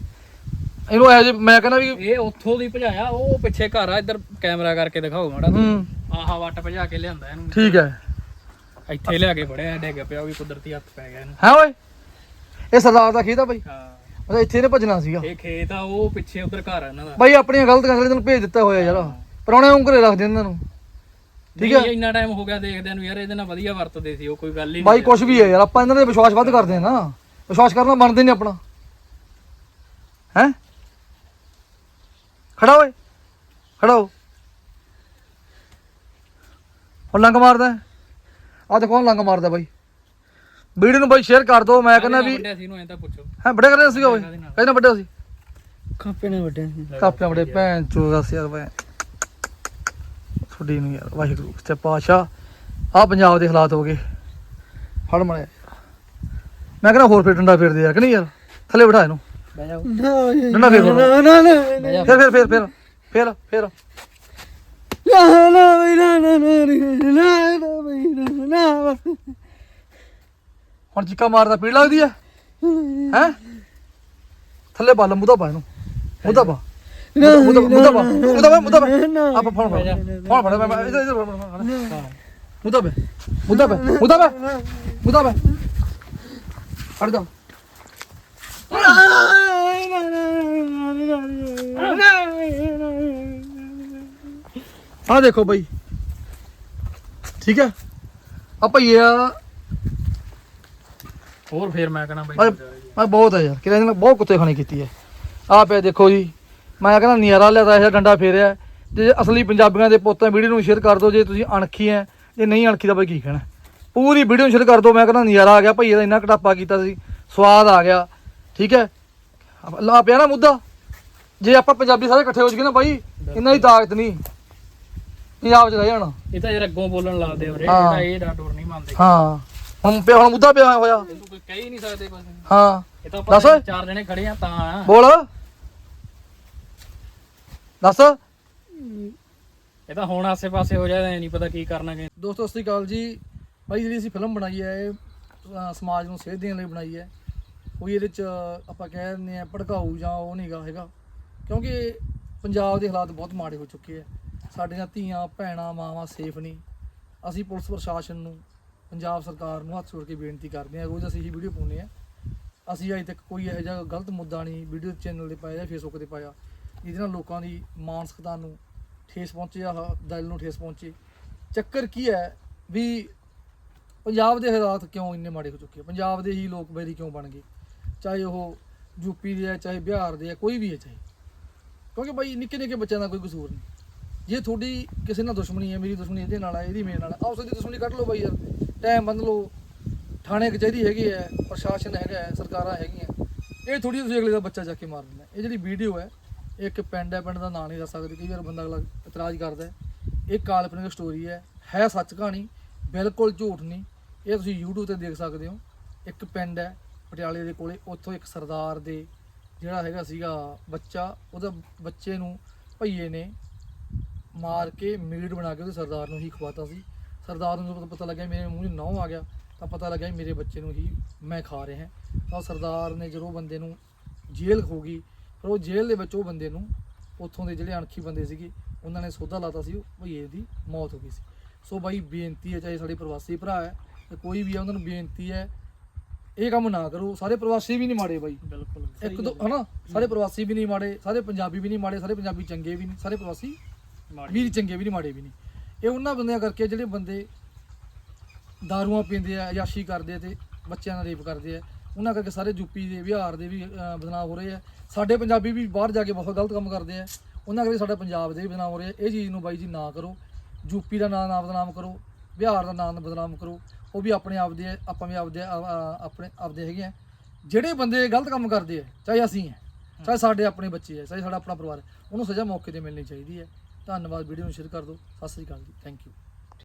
ਇਹਨੂੰ ਇਹ ਜੇ ਮੈਂ ਕਹਿੰਦਾ ਵੀ ਇਹ ਉੱਥੋਂ ਦੀ ਭਜਾਇਆ ਉਹ ਪਿੱਛੇ ਘਰ ਆ ਇੱਧਰ ਕੈਮਰਾ ਕਰਕੇ ਦਿਖਾਓ ਮਾੜਾ ਹੂੰ। ਆਹਾ ਵੱਟ ਭਜਾ ਕੇ ਲਿਆਂਦਾ ਇਹਨੂੰ। ਠੀਕ ਹੈ। ਇੱਥੇ ਲਿਆ ਕੇ ਫੜਿਆ ਡਿੱਗ ਪਿਆ ਉਹ ਵੀ ਕੁਦਰਤੀ ਹੱਥ ਪੈ ਗਿਆ ਇਹਨੂੰ। ਹੈ ਓਏ? ਇਹ ਸਰਦਾਰ ਦਾ ਖੇਤ ਆ ਬਾਈ। ਹਾਂ। ਉਹ ਇੱਥੇ ਨੇ ਭੱਜਣਾ ਸੀਗਾ। ਇਹ ਖੇਤ ਆ ਉਹ ਪਿੱਛੇ ਉਧਰ ਘਰ ਆ ਇਹਨਾਂ ਦਾ। ਬਾਈ ਆਪਣੀਆਂ ਗਲਤੀਆਂ ਕਰਕੇ ਤੈਨੂੰ ਭੇਜ ਦਿੱਤਾ ਹੋਇਆ ਯਾਰ। ਪਰੌਣੇ ਨੂੰ ਘਰੇ ਰੱਖਦੇ ਇਹਨਾਂ ਨੂੰ ਠੀਕ ਹੈ? ਨਹੀਂ, ਇੰਨਾ ਟਾਈਮ ਹੋ ਗਿਆ ਦੇਖਦਿਆਂ ਨੂੰ ਯਾਰ ਇਹਦੇ ਨਾਲ ਵਧੀਆ ਵਰਤਦੇ ਸੀ ਉਹ ਕੋਈ ਗੱਲ ਹੀ ਬਾਈ ਨਹੀਂ ਕੁਛ ਵੀ ਹੈ ਯਾਰ ਆਪਾਂ ਇਹਨਾਂ ਦੇ ਵਿਸ਼ਵਾਸ ਵੱਧ ਕਰਦੇ ਆ ਨਾ। ਵਿਸ਼ਵਾਸ ਕਰਨਾ ਬਣਦੇ ਨੇ ਆਪਣਾ। ਹੈ? ਖੜਾ ਓਏ ਖੜਾ ਹੋ। ਹੁਣ ਲੰਗ ਮਾਰਦਾ ਆ ਦੇਖੋ ਹੁਣ ਲੰਗ ਮਾਰਦਾ ਬਾਈ। ਵੀਡੀਓ ਨੂੰ ਬਾਈ ਸ਼ੇਅਰ ਕਰ ਦਿਓ ਮੈਂ ਕਹਿੰਦਾ ਵੀ ਵੱਡਿਆ ਸੀ ਇਹਨੂੰ ਐਂ ਤਾਂ ਪੁੱਛੋ। ਹੈ ਵੱਡੇ ਕਰਦੇ ਸੀਗਾ ਓਏ? ਕਹਿੰਦਾ ਵੱਡੇ ਸੀ? ਕਾਪੇ ਨਾਲ ਵੱਡੇ ਸੀ। ਕਾਪਿਆਂ ਬੜੇ ਭੈਣ ਚੋਦਾ ਸੀ ਯਾਰ ਭੈਣ। ਛੋਡੀ ਨੂੰ ਯਾਰ ਵਾਹਿਗੁਰੂ ਤੇ ਪਾਸ਼ਾ ਆ ਪੰਜਾਬ ਦੇ ਹਾਲਾਤ ਹੋ ਗਏ ਫੜ ਮੜਿਆ ਮੈਂ ਕਹਿੰਦਾ ਹੋਰ ਫੇਰ ਡੰਡਾ ਫੇਰਦੇ ਯਾਰ ਕਿ ਨਹੀਂ ਯਾਰ ਥੱਲੇ ਬਿਠਾ ਇਹਨੂੰ ਬਹਿ ਜਾਓ ਡੰਡਾ ਫੇਰ ਨਾ ਨਾ ਨਾ ਫੇਰ ਫੇਰ ਫੇਰ ਫੇਰ ਫੇਰ ਫੇਰ ਨਾ ਨਾ ਬਈ ਨਾ ਨਾ ਨਾ ਨਾ ਨਾ ਬਈ ਨਾ ਨਾ ਹੁਣ ਚੀਕਾ ਮਾਰਦਾ ਪੀੜ ਲੱਗਦੀ ਹੈ ਹੈ ਥੱਲੇ ਪਾ ਲੰਬੂ ਦਾ ਪਾ ਇਹਨੂੰ ਉਹਦਾ ਪਾ हाँ देखो भाई। ठीक है? अब भैया और फिर मैं कहना भाई बहुत है यार। किराए बहुत कुत्ते खाने की है। आप है देखो जी। ਮੈਂ ਕਹਿੰਦਾ ਨਿਆਰਾ ਲਿਆਦਾ ਇਹ ਡੰਡਾ ਫੇਰਿਆ। ਜੇ ਅਸਲੀ ਪੰਜਾਬੀਆਂ ਦੇ ਪੁੱਤਾਂ ਵੀਡੀਓ ਨੂੰ ਸ਼ੇਅਰ ਕਰ ਦਿਓ ਜੇ ਤੁਸੀਂ ਅਣਖੀ ਐ। ਜੇ ਨਹੀਂ ਅਣਖੀ ਦਾ ਬਾਈ ਕੀ ਕਹਿਣਾ। ਪੂਰੀ ਵੀਡੀਓ ਨੂੰ ਸ਼ੇਅਰ ਕਰ ਦਿਓ ਮੈਂ ਕਹਿੰਦਾ ਨਜ਼ਾਰਾ ਆ ਗਿਆ। ਭਈਏ ਦਾ ਇੰਨਾ ਘਟਾਪਾ ਕੀਤਾ ਸੀ ਸਵਾਦ ਆ ਗਿਆ। ਠੀਕ ਹੈ ਲਾ ਪਿਆ ਨਾ ਮੁੱਦਾ। ਜੇ ਆਪਾਂ ਪੰਜਾਬੀ ਸਾਰੇ ਇਕੱਠੇ ਹੋ ਜਾਈਏ ਨਾ ਬਾਈ ਇਹਨਾਂ ਦੀ ਤਾਕਤ ਨਹੀਂ। ਪੰਜਾਬ 'ਚ ਰਹਿ ਜਾਣਾ। ਇਹ ਤਾਂ ਯਾਰ ਅੱਗੋਂ ਬੋਲਣ ਲੱਗਦੇ ਹਾਂ। ਇਹਦਾ ਇਹ ਦਾ ਟੁਰ ਨਹੀਂ ਮੰਨਦੇ। ਹਾਂ। ਹੁਣ ਪਿਆ ਹੁਣ ਮੁੱਦਾ ਪਿਆ ਹੋਇਆ। ਇਹਨੂੰ ਕੋਈ ਕਹਿ ਹੀ ਨਹੀਂ ਸਕਦੇ ਕੁਝ ਹਾਂ। ਇਹ ਤਾਂ ਦੱਸ। ਚਾਰ ਜਣੇ ਖੜੇ ਆ ਤਾਂ। ਬੋਲ। ਦੱਸ। ਇਹ ਤਾਂ ਹੁਣ ਆਸੇ-ਪਾਸੇ ਹੋ ਜਾਏ ਨਹੀਂ ਪਤਾ ਕੀ ਕਰਨਾ ਕਿ ਦੋਸਤੋ ਸਤਿ ਸ਼੍ਰੀ ਅਕਾਲ ਜੀ। ਭਾਈ ਜਿਹੜੀ ਅਸੀਂ ਫਿਲਮ ਬਣਾਈ ਹੈ ਇਹ ਅ, ਸਮਾਜ ਨੂੰ ਸੇਧ ਦੇਣ ਲਈ ਬਣਾਈ ਹੈ। ਕੋਈ ਇਹਦੇ ਚ ਆਪਾਂ ਕਹਿ ਦਿੰਦੇ ਆ ਭੜਕਾਊ ਜਾਂ ਉਹ ਨਹੀਂਗਾ ਹੈਗਾ। ਕਿਉਂਕਿ ਪੰਜਾਬ ਦੇ ਹਾਲਾਤ ਬਹੁਤ ਮਾੜੇ ਹੋ ਚੁੱਕੇ ਆ ਸਾਡੀਆਂ ਧੀਆਂ ਭੈਣਾਂ ਮਾਵਾਂ ਸੇਫ ਨਹੀਂ। ਅਸੀਂ ਪੁਲਿਸ ਪ੍ਰਸ਼ਾਸਨ ਨੂੰ ਪੰਜਾਬ ਸਰਕਾਰ ਨੂੰ ਹੱਥ ਜੋੜ ਕੇ ਬੇਨਤੀ ਕਰਦੇ ਹਾਂ ਰੋਜ਼ ਅਸੀਂ ਇਹ ਵੀਡੀਓ ਪਾਉਂਦੇ ਆ ਅਸੀਂ ਅਜੇ ਤੱਕ ਕੋਈ ਇਹੋ ਜਿਹਾ ਗਲਤ ਮੁੱਦਾ ਨਹੀਂ ਵੀਡੀਓ ਚੈਨਲ ਤੇ ਪਾਇਆ ਜਾਂ ਫੇਸਬੁੱਕ ਤੇ ਪਾਇਆ। ਜਿਹਦੇ ਨਾਲ ਲੋਕਾਂ ਦੀ ਮਾਨਸਿਕਤਾ ਨੂੰ ਠੇਸ ਪਹੁੰਚੇ ਆ ਦਿਲ ਨੂੰ ਠੇਸ ਪਹੁੰਚੇ। ਚੱਕਰ ਕੀ ਹੈ ਵੀ ਪੰਜਾਬ ਦੇ ਹਾਲਾਤ ਕਿਉਂ ਇੰਨੇ ਮਾੜੇ ਹੋ ਚੁੱਕੇ ਪੰਜਾਬ ਦੇ ਹੀ ਲੋਕ ਬੈਰੀ ਕਿਉਂ ਬਣ ਗਏ? ਚਾਹੇ ਉਹ ਯੂਪੀ ਦੇ ਆ, ਚਾਹੇ ਬਿਹਾਰ ਦੇ ਆ, ਕੋਈ ਵੀ ਹੈ ਚਾਹੇ। ਕਿਉਂਕਿ ਬਾਈ ਨਿੱਕੇ ਨਿੱਕੇ ਬੱਚਿਆਂ ਦਾ ਕੋਈ ਕਸੂਰ ਨਹੀਂ। ਜੇ ਤੁਹਾਡੀ ਕਿਸੇ ਨਾਲ ਦੁਸ਼ਮਣੀ ਹੈ, ਮੇਰੀ ਦੁਸ਼ਮਣੀ ਇਹਦੇ ਨਾਲ ਹੈ ਇਹਦੀ ਮੇਰੇ ਨਾਲ ਆਪ ਦੀ ਦੁਸ਼ਮਣੀ ਕੱਢ ਲਓ ਬਾਈ ਯਾਰ। ਟਾਈਮ ਬੰਦ ਲਓ। ਥਾਣੇ, ਕਚਹਿਰੀ ਹੈਗੀ ਹੈ, ਪ੍ਰਸ਼ਾਸਨ ਹੈਗਾ ਹੈ, ਸਰਕਾਰਾਂ ਹੈਗੀਆਂ। ਇਹ ਥੋੜੀ ਤੁਸੀਂ ਅਗਲੇ ਦਾ ਬੱਚਾ ਜਾ ਕੇ ਮਾਰ ਦਿੰਦਾ। ਇਹ ਜਿਹੜੀ ਵੀਡੀਓ ਹੈ ਇੱਕ ਪਿੰਡ ਹੈ, ਪਿੰਡ ਦਾ ਨਾਂ ਨਹੀਂ ਦੱਸ ਸਕਦੇ ਕਈ ਵਾਰ ਬੰਦਾ ਅਗਲਾ ਇਤਰਾਜ਼ ਕਰਦਾ ਹੈ। ਇਹ ਕਾਲਪਨਿਕ ਸਟੋਰੀ ਹੈ ਹੈ ਸੱਚ ਕਹਾਣੀ, ਬਿਲਕੁਲ ਝੂਠ ਨਹੀਂ। ਇਹ ਤੁਸੀਂ YouTube ਤੇ ਦੇਖ ਸਕਦੇ ਹੋ। ਇੱਕ ਪਿੰਡ ਹੈ, ਪਟਿਆਲੇ ਦੇ ਕੋਲੇ, ਉੱਥੋਂ ਇੱਕ ਸਰਦਾਰ ਦੇ ਜਿਹੜਾ ਹੈਗਾ ਸੀਗਾ ਬੱਚਾ, ਉਹਦਾ ਬੱਚੇ ਨੂੰ ਭਈਏ ਨੇ ਮਾਰ ਕੇ ਮੀਟ ਬਣਾ ਕੇ ਉਹਦੇ ਸਰਦਾਰ ਨੂੰ ਹੀ ਖਵਾਤਾ ਸੀ। ਸਰਦਾਰ ਨੂੰ ਜਦੋਂ ਪਤਾ ਲੱਗਿਆ ਮੇਰੇ ਮੂੰਹ 'ਚ ਨਹੁੰ ਆ ਗਿਆ, ਤਾਂ ਪਤਾ ਲੱਗਿਆ ਮੇਰੇ ਬੱਚੇ ਨੂੰ ਹੀ ਮੈਂ ਖਾ ਰਿਹਾ ਤਾਂ ਸਰਦਾਰ ਨੇ ਜਦੋਂ ਬੰਦੇ ਨੂੰ ਜੇਲ੍ਹ ਖੋਗੀ ਫਿਰ ਉਹ ਜੇਲ੍ਹ ਦੇ ਵਿੱਚ ਉਹ ਬੰਦੇ ਨੂੰ ਉੱਥੋਂ ਦੇ ਜਿਹੜੇ ਅਣਖੀ ਬੰਦੇ ਸੀਗੇ ਉਹਨਾਂ ਨੇ ਸੌਦਾ ਲਾਤਾ ਸੀ ਉਹ ਭਈਏ ਦੀ ਮੌਤ ਹੋ ਗਈ ਸੀ। ਸੋ ਬਾਈ ਬੇਨਤੀ ਹੈ ਚਾਹੇ ਸਾਡੇ ਪ੍ਰਵਾਸੀ ਭਰਾ ਹੈ ਤੇ ਕੋਈ ਵੀ ਹੈ ਉਹਨਾਂ ਨੂੰ ਬੇਨਤੀ ਹੈ ਇਹ ਕੰਮ ਨਾ ਕਰੋ। ਸਾਰੇ ਪ੍ਰਵਾਸੀ ਵੀ ਨਹੀਂ ਮਾੜੇ ਬਾਈ। ਬਿਲਕੁਲ ਇੱਕ ਦੋ ਹਨਾ? ਸਾਰੇ ਪ੍ਰਵਾਸੀ ਵੀ ਨਹੀਂ ਮਾੜੇ ਸਾਰੇ ਪੰਜਾਬੀ ਵੀ ਨਹੀਂ ਮਾੜੇ ਸਾਰੇ ਪੰਜਾਬੀ ਚੰਗੇ ਵੀ ਨਹੀਂ ਸਾਰੇ ਪ੍ਰਵਾਸੀ ਵੀ। ਨਹੀਂ ਚੰਗੇ ਵੀ ਨਹੀਂ ਮਾੜੇ ਵੀ ਨਹੀਂ। ਇਹ ਉਹਨਾਂ ਬੰਦਿਆਂ ਕਰਕੇ ਜਿਹੜੇ ਬੰਦੇ ਦਾਰੂਆਂ ਪੀਂਦੇ ਆ ਅਯਾਸ਼ੀ ਕਰਦੇ ਤੇ ਬੱਚਿਆਂ ਨਾਲ ਰੇਪ ਕਰਦੇ ਆ ਉਹਨਾਂ ਕਰਕੇ ਸਾਰੇ ਯੂਪੀ ਦੇ, ਬਿਹਾਰ ਦੇ ਵੀ ਬਦਨਾਮ ਹੋ ਰਹੇ ਆ। ਸਾਡੇ ਪੰਜਾਬੀ ਵੀ ਬਾਹਰ ਜਾ ਕੇ ਬਹੁਤ ਗਲਤ ਕੰਮ ਕਰਦੇ ਆ। ਉਹਨਾਂ ਕਰਕੇ ਸਾਡਾ ਪੰਜਾਬ ਦੇ ਵੀ ਬਦਨਾਮ ਹੋ ਰਹੇ। ਆ ਇਹ ਚੀਜ਼ ਨੂੰ ਬਾਈ ਜੀ ਨਾ ਕਰੋ। ਯੂਪੀ ਦਾ ਨਾਂ, ਨਾ ਬਦਨਾਮ ਕਰੋ। ਬਿਹਾਰ ਦਾ ਨਾਂ ਬਦਨਾਮ ਕਰੋ। ਉਹ ਵੀ ਆਪਣੇ ਆਪ ਦੇ, ਆਪਾਂ ਵੀ ਆਪਦੇ ਆਪਣੇ ਆਪਦੇ ਹੈਗੇ ਆ। ਜਿਹੜੇ ਬੰਦੇ ਗਲਤ ਕੰਮ ਕਰਦੇ ਆ, ਚਾਹੇ ਅਸੀਂ ਆ, ਚਾਹੇ ਸਾਡੇ ਆਪਣੇ ਬੱਚੇ ਆ, ਚਾਹੇ ਸਾਡਾ ਆਪਣਾ ਪਰਿਵਾਰ ਹੈ ਉਹਨੂੰ ਸਜ਼ਾ ਮੌਕੇ ਤੇ ਮਿਲਣੀ ਚਾਹੀਦੀ ਹੈ ਧੰਨਵਾਦ, ਵੀਡੀਓ ਨੂੰ ਸ਼ੇਅਰ ਕਰ ਦਿਓ। ਸਤਿ ਸ੍ਰੀ ਅਕਾਲ ਜੀ। Thank you